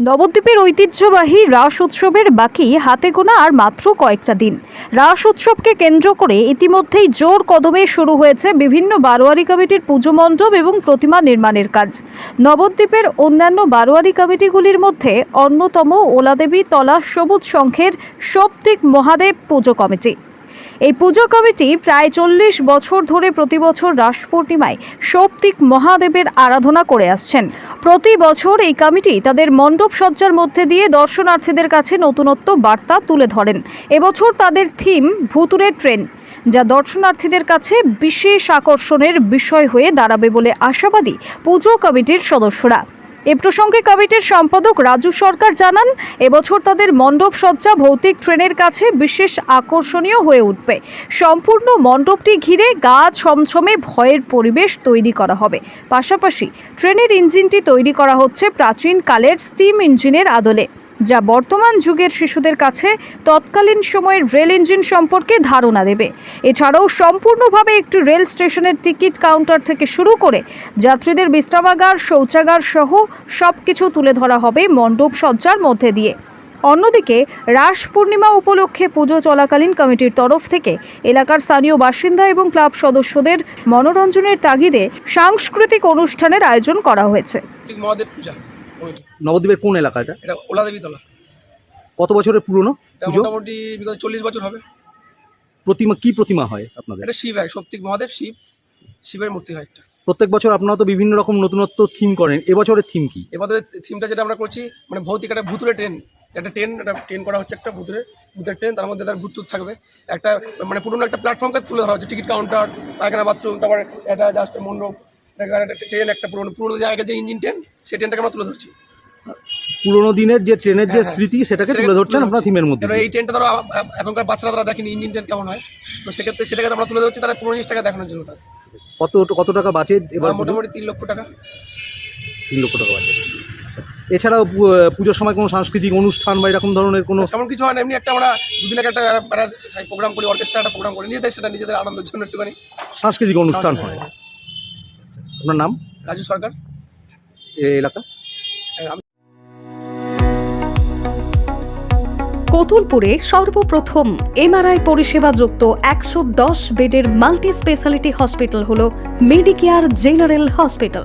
নবদ্বীপের ঐতিহ্যবাহী রাস উৎসবের বাকি হাতে গোনা আর মাত্র কয়েকটা দিন। রাস উৎসবকে কেন্দ্র করে ইতিমধ্যেই জোর কদমে শুরু হয়েছে বিভিন্ন বারোয়ারি কমিটির পুজো মণ্ডপ এবং প্রতিমা নির্মাণের কাজ। নবদ্বীপের অন্যান্য বারোয়ারি কমিটিগুলির মধ্যে অন্যতম ওলাদেবী তলা সবুজ সংঘের সপ্তিক মহাদেব পুজো কমিটি। এই পুজো কমিটি প্রায় চল্লিশ বছর ধরে প্রতি বছর রাস পূর্ণিমায় সৌপ্তিক মহাদেবের আরাধনা করে আসছেন। প্রতি বছর এই কমিটি তাদের মণ্ডপ সজ্জার মধ্যে দিয়ে দর্শনার্থীদের কাছে নতুনত্ব বার্তা তুলে ধরেন। এবছর তাদের থিম ভুতুরে ট্রেন, যা দর্শনার্থীদের কাছে বিশেষ আকর্ষণের বিষয় হয়ে দাঁড়াবে বলে আশাবাদী পুজো কমিটির সদস্যরা। এ প্রসঙ্গে কমিটির সম্পাদক রাজু সরকার জানান, এবছর তাদের মণ্ডপ সজ্জা ভৌতিক ট্রেনের কাছে বিশেষ আকর্ষণীয় হয়ে উঠবে। সম্পূর্ণ মণ্ডপটি ঘিরে গা ছমছমে ভয়ের পরিবেশ তৈরি করা হবে। পাশাপাশি ট্রেনের ইঞ্জিনটি তৈরি করা হচ্ছে প্রাচীন কালের স্টিম ইঞ্জিনের আদলে। যা বর্তমান যুগের শিশুদের কাছে তৎকালীন সময়ের রেল ইঞ্জিন সম্পর্কে ধারণা দেবে। এছাড়াও সম্পূর্ণভাবে একটি রেল স্টেশনের টিকিট কাউন্টার থেকে শুরু করে যাত্রীদের বিশ্রামাগার, শৌচাগার সহ সব কিছু তুলে ধরা হবে মণ্ডপ সজ্জার মধ্যে দিয়ে। অন্যদিকে রাস পূর্ণিমা উপলক্ষে পুজো চলাকালীন কমিটির তরফ থেকে এলাকার স্থানীয় বাসিন্দা এবং ক্লাব সদস্যদের মনোরঞ্জনের তাগিদে সাংস্কৃতিক অনুষ্ঠানের আয়োজন করা হয়েছে। নবদ্বীপের কোন এলাকা এটা? এটা ওলাদেবী তলা কত বছরের পুরনো এটা পুজো? মোটামুটি বিগত চল্লিশ বছর হবে। প্রতিমা কি প্রতিমা হয় আপনাদের? এটা শিব এক সপ্তিক মহাদেব শিব। শিবের মূর্তি হয় একটা। প্রত্যেক বছর আপনারা তো বিভিন্ন রকম নতুনত্ব থিম করেন। এবছরের থিম কি? এবারে থিমটা যেটা আমরা করছি মানে ভৌতিক একটা ভুতুরে ট্রেন। একটা ট্রেন একটা ট্রেন করা হচ্ছে একটা ভুতুরে ভূতের ট্রেন। তার মধ্যে তার ভূত থাকবে। একটা মানে পুরনো একটা প্ল্যাটফর্মকে তুলে ধরা হচ্ছে। টিকিট কাউন্টার পায়খানা বাথরুম তারপর একটা জাস্ট মণ্ডপ। একটা ট্রেন একটা পুরোনো পুরোনো জায়গায় যে ইঞ্জিন ট্রেন সেই ট্রেনটাকে আমরা তুলে ধরছি। পুরোনো দিনের যে ট্রেনের যে হ্যাঁ, হ্যাঁ। স্মৃতি সেটাকে তুলে ধরছেন আপনারা। থিমের মধ্যে এই ট্রেনটা ধরো এখনকার বাচ্চারা তারা দেখেনি ইঞ্জিন ট্রেন কেমন হয়। তো সেক্ষেত্রে সেটাকে আমরা তুলে ধরছি তারা পুরো জিনিসটাকে দেখানোর জন্য কত কত টাকা বাঁচে এবার মোটামুটি তিন লক্ষ টাকা। তিন লক্ষ টাকা বাঁচে আচ্ছা। এছাড়াও পুজোর সময় কোনো সাংস্কৃতিক অনুষ্ঠান বা এরকম ধরনের কোনো তেমন কিছু হয় না। এমনি একটা আমরা দুদিন একটা প্রোগ্রাম করি অর্কেস্ট্রা একটা প্রোগ্রাম করি নিজেদের সেটা নিজেদের আনন্দের জন্য একটুখানি। সাংস্কৃতিক অনুষ্ঠান হয়। আপনার নাম? রাজু সরকার। এলাকা? হ্যাঁ, কতুলপুরে সর্বপ্রথম এমআরআই পরিষেবা যুক্ত একশো দশ বেডের মাল্টি স্পেশালিটি হসপিটাল হল মেডিকেয়ার জেনারেল হসপিটাল।